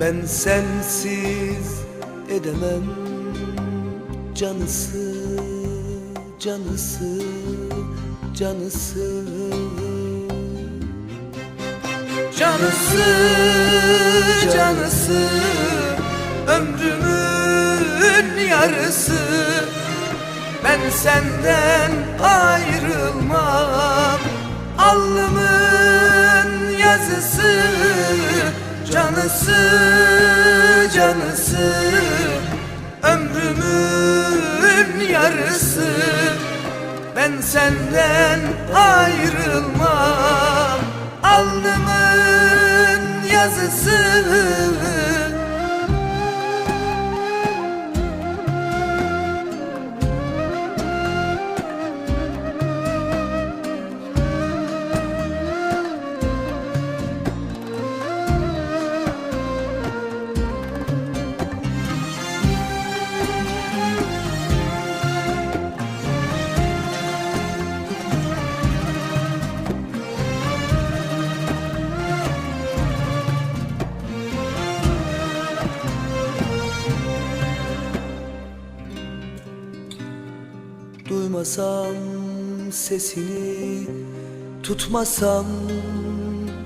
Ben sensiz edemem Canısı, canısı, canısı. Canısı, canısı Ömrümün yarısı. Ben senden ayrılmam Alnımın yazısı Canısı, canısı Ömrümün yarısı. Ben senden Duymasam sesini Tutmasam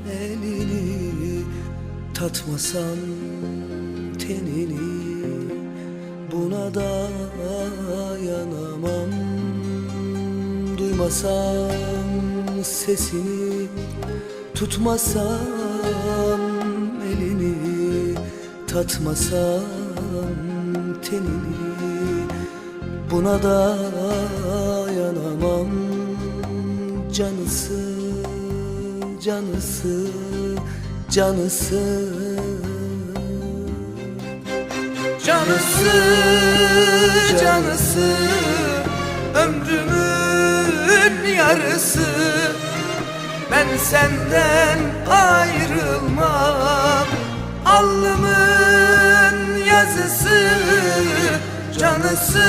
elini Tatmasam tenini Buna dayanamam. Duymasam sesini Tutmasam elini Tatmasam tenini Buna dayanamam Canısı, canısı, canısı. Canısı, canısı Ömrümün yarısı. Ben senden ayrılmam. Alnımın yazısı Canısı,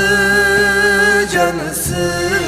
canısı